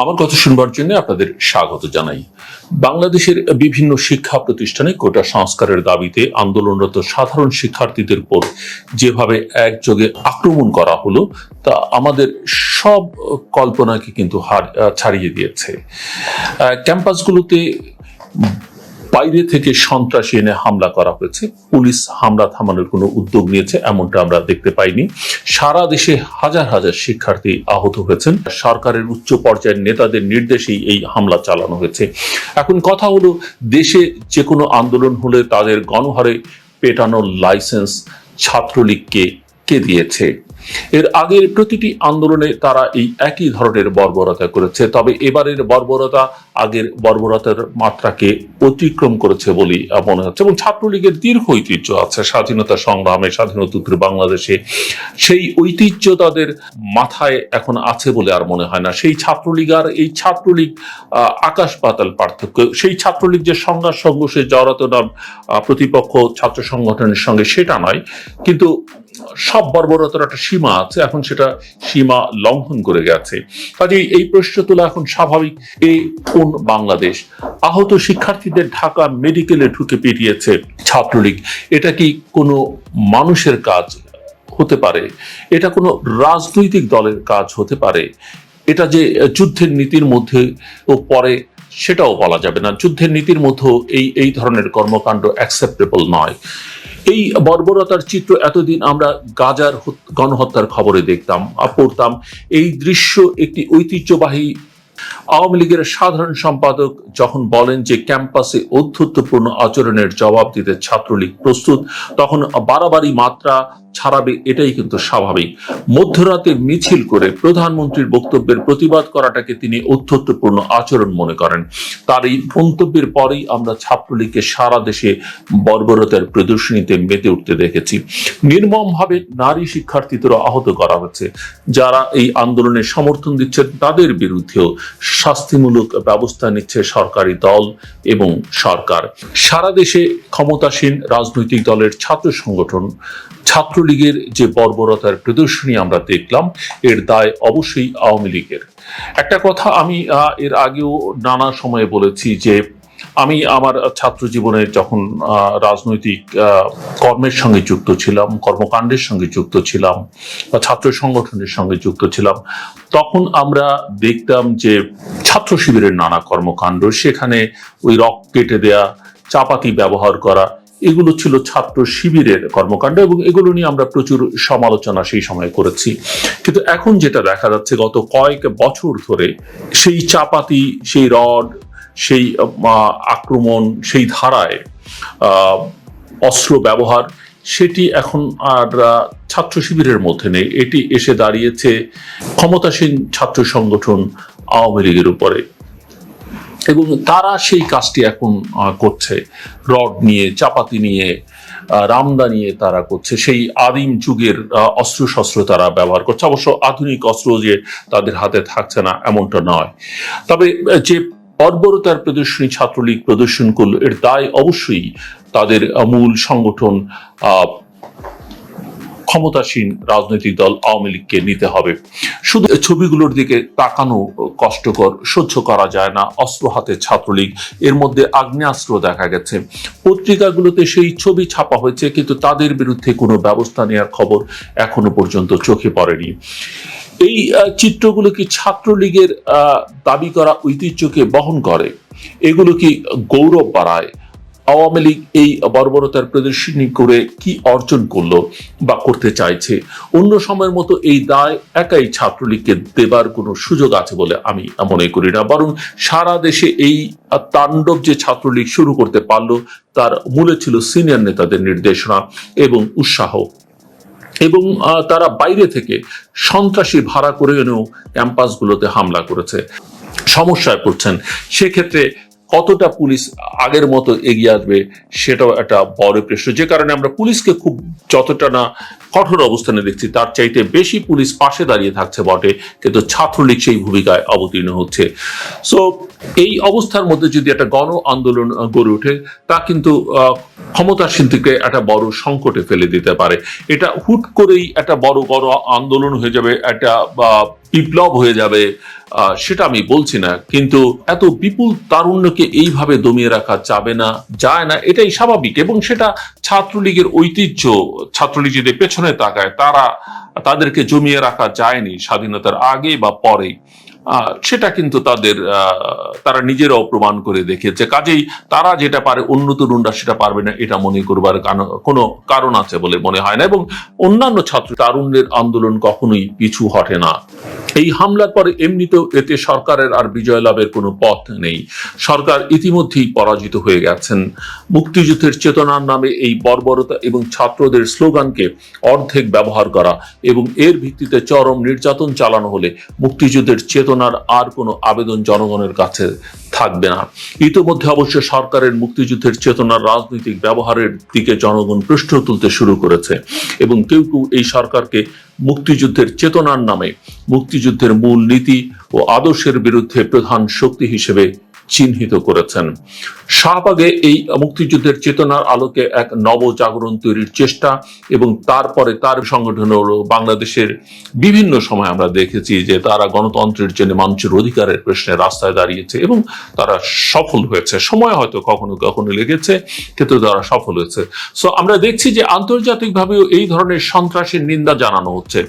আমার কথা শুনবার জন্য আপনাদের স্বাগত জানাই। বাংলাদেশের বিভিন্ন শিক্ষা প্রতিষ্ঠানে কোটা সংস্কারের দাবিতে আন্দোলনরত সাধারণ শিক্ষার্থীদের উপর যেভাবে একযোগে আক্রমণ করা হলো, তা আমাদের সব কল্পনাকে কিন্তু হার ছাড়িয়ে দিয়েছে। ক্যাম্পাসগুলোতে বাইরে থেকে সন্ত্রাসী এনে হামলা করা হয়েছে। পুলিশ হামলা থামানোর কোনো উদ্যোগ নিয়েছে, এমনটা আমরা দেখতে পাইনি। সারা দেশে হাজার হাজার শিক্ষার্থী আহত হয়েছেন। সরকারের উচ্চ পর্যায়ের নেতাদের নির্দেশেই এই হামলা চালানো হয়েছে। এখন কথা হলো, দেশে যে কোনো আন্দোলন হলে তাদের গণহারে পেটানোর লাইসেন্স ছাত্রলীগকে কে দিয়েছে? এর আগের প্রতিটি আন্দোলনে তারা এই একই ধরনের বর্বরতা করেছে। তবে এবারের বর্বরতা আগের বর্বরতার মাত্রাকে অতিক্রম করেছে বলেই মনে হচ্ছে। এবং ছাত্রলীগের দীর্ঘ ঐতিহ্য আছে, স্বাধীনতা সংগ্রামে স্বাধীনোত্তর বাংলাদেশে। সেই ঐতিহ্য তাদের মাথায় এখন আছে বলে আর মনে হয় না। সেই ছাত্রলীগ আর এই ছাত্রলীগ আকাশ পাতাল পার্থক্য, সেই ছাত্রলীগ যে সংঘাত সংঘর্ষে জড়াতো প্রতিপক্ষ ছাত্র সংগঠনের সঙ্গে সেটা নয়। কিন্তু সব বর্বরতার একটা সীমা আছে, এখন সেটা সীমা লঙ্ঘন করে গেছে। কাজেই এই প্রশ্ন তোলা এখন স্বাভাবিক এই কোন বাংলাদেশ? আহত শিক্ষার্থীদের ঢাকা মেডিকেলে ঢুকে পিটিয়েছে ছাত্রলীগ। এটা কি কোনো মানুষের কাজ হতে পারে? এটা কোনো রাজনৈতিক দলের কাজ হতে পারে? এটা যে যুদ্ধের নীতির মধ্যে ও পরে সেটাও বলা যাবে না। যুদ্ধের নীতির মধ্যেও এই এই ধরনের কর্মকাণ্ড অ্যাকসেপ্টেবল নয়। এই বর্বরতার চিত্র এতদিন আমরা গাজার গণহত্যার খবরে দেখতাম পড়তাম। এই দৃশ্য একটি ঐতিহ্যবাহী আওয়ামী লীগের সাধারণ সম্পাদক যখন বলেন যে ক্যাম্পাসে অধ্যত্বপূর্ণ আচরণের জবাব দিতে ছাত্রলীগ প্রস্তুত, তখন বাড়াবাড়ি মাত্রা ছাড়াবে, এটাই কিন্তু স্বাভাবিক। মধ্যরাতে মিছিল করে প্রধানমন্ত্রীর বক্তব্যের প্রতিবাদ করাটাকে তিনি অধ্যত্বপূর্ণ আচরণ মনে করেন। তার এই মন্তব্যের পরেই আমরা ছাত্রলীগকে সারা দেশে বর্বরতার প্রদর্শনীতে মেতে উঠতে দেখেছি। নির্মমভাবে নারী শিক্ষার্থীদেরও আহত করা হচ্ছে। যারা এই আন্দোলনে সমর্থন দিচ্ছেন, তাদের বিরুদ্ধেও শাস্তিমূলক ব্যবস্থা নিচ্ছে সরকারি দল এবং সরকার। সারা দেশে ক্ষমতাসীন রাজনৈতিক দলের ছাত্র সংগঠন ছাত্রলীগের যে বর্বরতার প্রদর্শনী আমরা দেখলাম, এর দায় অবশ্যই আওয়ামী লীগের। একটা কথা আমি এর আগেও নানা সময়ে বলেছি যে, আমি আমার ছাত্র জীবনে যখন রাজনৈতিক কর্মের সঙ্গে যুক্ত ছিলাম, কর্মকাণ্ডের সঙ্গে যুক্ত ছিলাম বা ছাত্র সংগঠনের সঙ্গে যুক্ত ছিলাম, তখন আমরা দেখতাম যে ছাত্র শিবিরের নানা কর্মকাণ্ড, সেখানে ওই রক কেটে দেয়া, চাপাতি ব্যবহার করা এগুলো ছিল ছাত্র শিবিরের কর্মকাণ্ড এবং এগুলো নিয়ে আমরা প্রচুর সমালোচনা সেই সময় করেছি। কিন্তু এখন যেটা দেখা যাচ্ছে, গত কয়েক বছর ধরে সেই চাপাতি, সেই রড, সেই আক্রমণ, সেই ধারায় অস্ত্র ব্যবহার, সেটি এখন আর ছাত্র শিবিরের মধ্যে নেই। এটি এসে দাঁড়িয়েছে ক্ষমতাসীন ছাত্র সংগঠন আওয়ামী লীগের উপরে। এবং তারা সেই কাজটি এখন করছে। রড নিয়ে, চাপাতি নিয়ে রামদা নিয়ে তারা করছে। সেই আদিম যুগের অস্ত্র শস্ত্র তারা ব্যবহার করছে। অবশ্য আধুনিক অস্ত্র যে তাদের হাতে থাকছে না, এমনটা নয়। তবে যে বর্বরতার প্রদর্শনী ছাত্রলীগ প্রদর্শন করল, এর দায় অবশ্যই তাদের মূল সংগঠন ক্ষমতাসীন রাজনৈতিক দল আওয়ামী লীগকে নিতে হবে। শুধু ছবিগুলোর দিকে তাকানো কষ্টকর, সহ্য করা যায় না, অস্ত্র হাতে ছাত্রলীগ, এর মধ্যে আগ্নেয়াস্ত্র দেখা গেছে। পত্রিকাগুলোতে সেই ছবি ছাপা হয়েছে, কিন্তু তাদের বিরুদ্ধে কোনো ব্যবস্থা নেওয়ার খবর এখনও পর্যন্ত চোখে পড়েনি। এই চিত্রগুলো কি ছাত্রলীগের দাবি করা ঐতিহ্যকে বহন করে? এগুলো কি গৌরব বাড়ায়? আওয়ামী লীগ এই বর্বরতার প্রদর্শনী করে কি অর্জন করল বা করতে চাইছে? অন্য সময়ের মতো এই দায় একাই ছাত্রলীগকে দেবার কোনো সুযোগ আছে বলে আমি মনে করি না। বরং সারা দেশে এই তাণ্ডব যে ছাত্রলীগ শুরু করতে পারল, তার মূলে ছিল সিনিয়র নেতাদের নির্দেশনা এবং উৎসাহ। এবং তারা বাইরে থেকে সন্ত্রাসী ভাড়া করে এনেও ক্যাম্পাসগুলোতে হামলা করেছে। সমস্যায় পড়ছেন। সেক্ষেত্রে কতটা পুলিশ আগের মতো এগিয়ে আসবে সেটাও একটা বড় প্রশ্ন। যে কারণে আমরা পুলিশকে খুব যতটা না কঠোর অবস্থানে দেখছি তার চাইতে বেশি পুলিশ পাশে দাঁড়িয়ে থাকছে বটে কিন্তু ছাত্রলীগ সেই ভূমিকায় অবতীর্ণ হচ্ছে। সো এই অবস্থার মধ্যে যদি একটা গণ আন্দোলন গড়ে ওঠে তা কিন্তু আহ, ক্ষমতাসীন থেকে একটা বড় সংকটে ফেলে দিতে পারে। এটা হুট করেই একটা বড় বড় আন্দোলন হয়ে যাবে একটা বিপ্লব হয়ে যাবে সেটা আমি বলছি না, কিন্তু এত বিপুল তারুণ্যকে এইভাবে দমিয়ে রাখা যাবে না, যায় না, এটাই স্বাভাবিক এবং সেটা ছাত্রলীগের ঐতিহ্য, ছাত্রলীগ যদি পেছনে তাকায়, তারা তাদেরকে জমিয়ে রাখা যায়নি স্বাধীনতার আগে বা পরে সেটা কিন্তু তাদের তারা নিজেরাও প্রমাণ করে দেখিয়েছে। কাজেই তারা যেটা পারে অন্য তরুণরা সেটা পারবে না, এটা মনে করবার কোনো কারণ আছে বলে মনে হয় না এবং অন্যান্য ছাত্র তারুণ্যের আন্দোলন কখনোই পিছু হটে না। এই হামলার পরে এমনিতেও এতে সরকারের আর বিজয় লাভের কোনো পথ নেই। সরকার ইতিমধ্যেই পরাজিত হয়ে গেছেন। মুক্তিযুদ্ধের চেতনার নামে এই বর্বরতা এবং ছাত্রদের স্লোগানকে অর্ধেক ব্যবহার করা এবং এর ভিত্তিতে চরম নির্যাতন চালানো হলে মুক্তিযুদ্ধের চেতনার আর কোনো আবেদন জনগণের কাছে থাকবে না। ইতিমধ্যে অবশ্য সরকারের মুক্তিযুদ্ধের চেতনার রাজনৈতিক ব্যবহারের দিকে জনগণ প্রশ্ন তুলতে শুরু করেছে এবং কেউ কেউ এই সরকারকে মুক্তিযুদ্ধের চেতনার নামে মুক্তিযুদ্ধের মূল নীতি ও আদর্শের বিরুদ্ধে প্রধান শক্তি হিসেবে চিহ্নিত করেছেন। শাহবাগে এই মুক্তিযুদ্ধের চেতনার আলোকে এক নবজাগরণ তৈরির চেষ্টা এবং তারপরে তার সংগঠন হলো বাংলাদেশের বিভিন্ন সময় আমরা দেখেছি যে তারা গণতন্ত্রের জন্য মানুষের অধিকারের প্রশ্নে রাস্তায় দাঁড়িয়েছে এবং তারা সফল হয়েছে। সময় হয়তো কখনো কখনো লেগেছে, কিন্তু তারা সফল হয়েছে। সো আমরা দেখছি যে আন্তর্জাতিকভাবেও এই ধরনের সন্ত্রাসের নিন্দা জানানো হচ্ছে।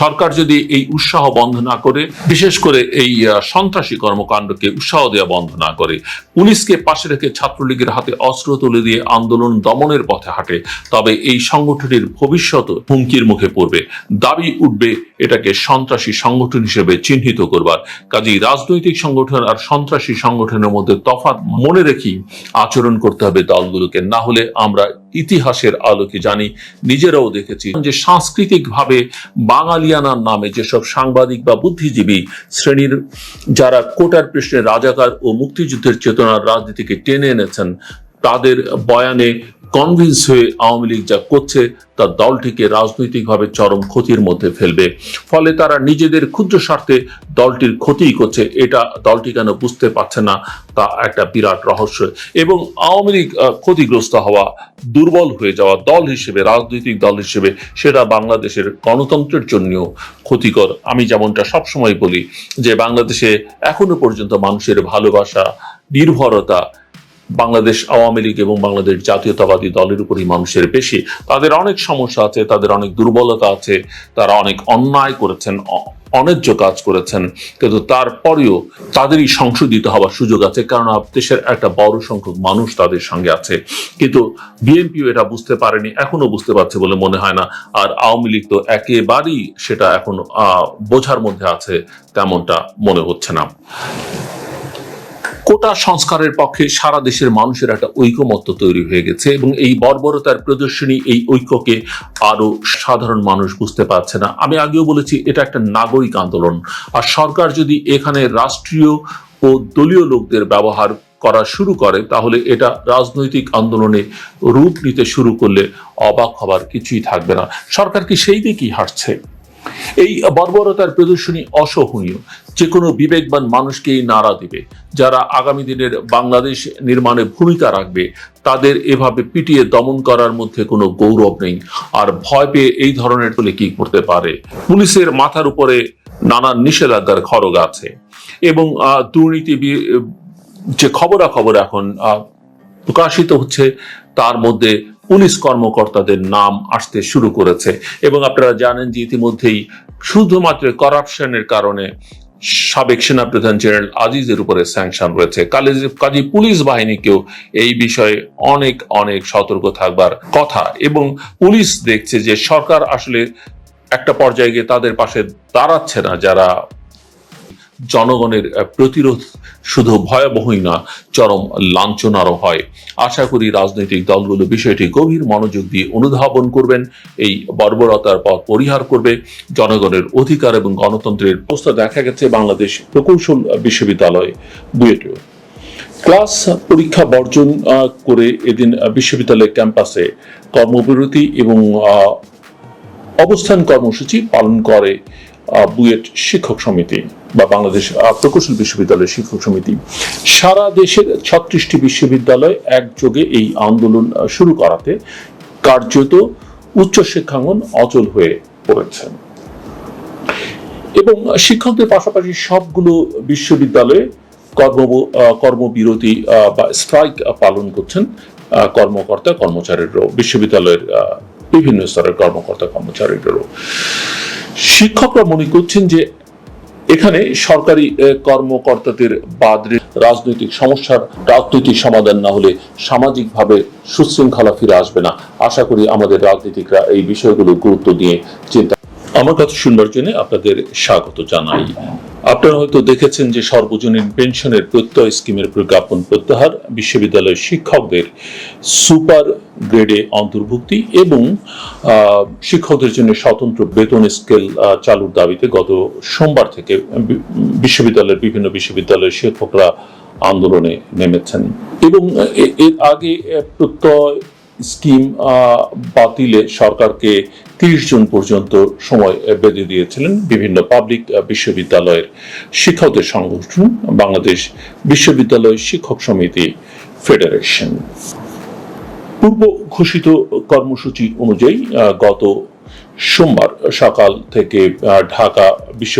সরকার যদি এই উৎসাহ বন্ধ না করে, বিশেষ করে এই সন্ত্রাসী কর্মকাণ্ডকে উৎসাহ দেওয়া বন্ধ না করে। পুলিশকে পাশে রেখে ছাত্রলীগের হাতে অস্ত্র তুলে দিয়ে আন্দোলন দমনের পথে হাঁটে। তবে এই সংগঠনের ভবিষ্যৎ হুমকির মুখে পড়বে। দাবি উঠবে এটাকে সন্ত্রাসী সংগঠন হিসেবে চিহ্নিত করবার। কাজেই রাজনৈতিক সংগঠন আর সন্ত্রাসী সংগঠনের মধ্যে তফাৎ মনে রেখেই আচরণ করতে হবে দলগুলোকে। না হলে আমরা ইতিহাসের আলোকে জানি, নিজেরাও দেখেছি যে সাংস্কৃতিকভাবে বাঙালিয়ানার নামে যেসব সাংবাদিক বা বুদ্ধিজীবী শ্রেণির যারা কোটার প্রশ্নে রাজাকার ও মুক্তিযুদ্ধের চেতনার রাজনীতিকে টেনে এনেছেন, তাদের বয়ানে কনভিন্স হয়ে আওয়ামী লীগ যা করছে, তা দলটিকে রাজনৈতিকভাবে চরম ক্ষতির মধ্যে ফেলবে। ফলে তারা নিজেদের ক্ষুদ্র স্বার্থে দলটির ক্ষতিই করছে। এটা দলটি কেন বুঝতে পারছে না, তা একটা বিরাট রহস্য। এবং আওয়ামী লীগ ক্ষতিগ্রস্ত হওয়া, দুর্বল হয়ে যাওয়া দল হিসেবে, রাজনৈতিক দল হিসেবে, সেটা বাংলাদেশের গণতন্ত্রের জন্যও ক্ষতিকর। আমি যেমনটা সবসময় বলি যে, বাংলাদেশে এখনও পর্যন্ত মানুষের ভালোবাসা, নির্ভরতা বাংলাদেশ আওয়ামী লীগ এবং বাংলাদেশ জাতীয়তাবাদী দলের উপরই মানুষের বেশি তাদের অনেক সমস্যা আছে, তাদের অনেক দুর্বলতা আছে, তারা অনেক অন্যায় করেছেন অন্যায্য কাজ করেছেন, কিন্তু তারপরেও তাদেরই সংশোধিত হওয়ার সুযোগ আছে কারণ দেশের একটা বড় সংখ্যক মানুষ তাদের সঙ্গে আছে। কিন্তু বিএনপিও এটা বুঝতে পারেনি, এখনও বুঝতে পারছে বলে মনে হয় না। আর আওয়ামী লীগ তো একেবারেই সেটা এখন বোঝার মধ্যে আছে, তেমনটা মনে হচ্ছে না। কোটা সংস্কারের পক্ষে সারা দেশের মানুষের একটা ঐকমত্য তৈরি হয়ে গেছে এবং এই বর্বরতার প্রদর্শনী এই ঐক্যকে আরও সাধারণ মানুষ বুঝতে পারছে না। আমি আগেও বলেছি, এটা একটা নাগরিক আন্দোলন। আর সরকার যদি এখানে রাষ্ট্রীয় ও দলীয় লোকদের ব্যবহার করা শুরু করে, তাহলে এটা রাজনৈতিক আন্দোলনে রূপ নিতে শুরু করলে অবাক হবার কিছুই থাকবে না। সরকার কি সেই দিকেই হাঁটছে? এই বর্বরতার প্রদর্শনী অসহনীয়। যে কোনো বিবেকবান মানুষকেই নাড়া দিবে। যারা আগামী দিনের বাংলাদেশ নির্মাণে ভূমিকা রাখবে, তাদের এভাবে পিটিয়ে দমন করার মধ্যে কোনো গৌরব নেই। আর ভয় পেয়ে এই ধরনের হলে কি করতে পারে? পুলিশের মাথার উপরে নানান নিষেধাজ্ঞার খড়গ আছে। এবং দুর্নীতি যে খবরাখবর এখন প্রকাশিত হচ্ছে, তার মধ্যে পুলিশ কর্মকর্তাদের নাম আসতে শুরু করেছে। এবং আপনারা জানেন যে ইতিমধ্যেই শুধুমাত্র করাপশনের কারণে সাবেক সেনাপ্রধান জেনারেল আজিজের উপরে স্যাংশন রয়েছে। কাজে কাজী পুলিশ বাহিনীকেও এই বিষয়ে অনেক অনেক সতর্ক থাকবার কথা এবং পুলিশ দেখছে যে সরকার আসলে একটা পর্যায়ে গিয়ে তাদের পাশে দাঁড়াচ্ছে না যারা জনগণের প্রতিরোধ শুধু ভয়াবহই না চরম লাঞ্ছনারও হয়। আশা করি রাজনৈতিক দলগুলো বিষয়টি গভীর মনোযোগ দিয়ে অনুধাবন করবেন। এই বর্বরতার পথ পরিহার করবে। জনগণের অধিকার এবং গণতন্ত্রের অবস্থা দেখা গেছে বাংলাদেশ প্রকৌশল বিশ্ববিদ্যালয়। বুয়েটেও ক্লাস পরীক্ষা বর্জন করে এদিন আহ, বিশ্ববিদ্যালয় ক্যাম্পাসে কর্মবিরতি এবং অবস্থান কর্মসূচি পালন করে। বুয়েট শিক্ষক সমিতি বা বাংলাদেশ প্রকৌশল বিশ্ববিদ্যালয় শিক্ষক সমিতি। সারা দেশের ছত্রিশটি বিশ্ববিদ্যালয় একযোগে এই আন্দোলন শুরু করাতে কার্যত উচ্চশিক্ষাঙ্গন অচল হয়ে পড়েছে এবং শিক্ষকদের পাশাপাশি সবগুলো বিশ্ববিদ্যালয়ে কর্ম কর্মবিরতি বা স্ট্রাইক পালন করছেন কর্মকর্তা কর্মচারীরাও, বিশ্ববিদ্যালয়ের বিভিন্ন স্তরের কর্মকর্তা কর্মচারীদেরও শিক্ষকরা মনে করছেন যে এখানে সরকারি কর্মকর্তাদের বাদ রাজনৈতিক সমস্যার রাজনৈতিক সমাধান না হলে সামাজিকভাবে সুশৃঙ্খলা ফিরে আসবে না। আশা করি আমাদের রাজনীতিকরা এই বিষয়গুলো গুরুত্ব দিয়ে চিন্তা আমার কথা শুনবার জন্য আপনাদের স্বাগত জানাই। আপনারা হয়তো দেখেছেন যে সর্বজনীন পেনশনের প্রত্যয় স্কিমের প্রজ্ঞাপন প্রত্যাহার বিশ্ববিদ্যালয়ের শিক্ষকদের সুপার গ্রেডে অন্তর্ভুক্তি এবং শিক্ষকদের জন্য স্বতন্ত্র বেতন স্কেল চালুর দাবিতে গত সোমবার থেকে বিশ্ববিদ্যালয়ের বিভিন্ন বিশ্ববিদ্যালয়ের শিক্ষকরা আন্দোলনে নেমেছেন। এবং এর আগে প্রত্যয় স্কিম বাতিলে সরকারকে তিরিশ জুন পর্যন্ত সময় বেঁধে দিয়েছিলেন বিভিন্ন পাবলিক বিশ্ববিদ্যালয়ের শিক্ষকদের সংগঠন, বাংলাদেশ বিশ্ববিদ্যালয় শিক্ষক সমিতি ফেডারেশন। পূর্ব ঘোষিত কর্মসূচি অনুযায়ী গত সোমবার সকাল থেকে ঢাকা বিশ্ব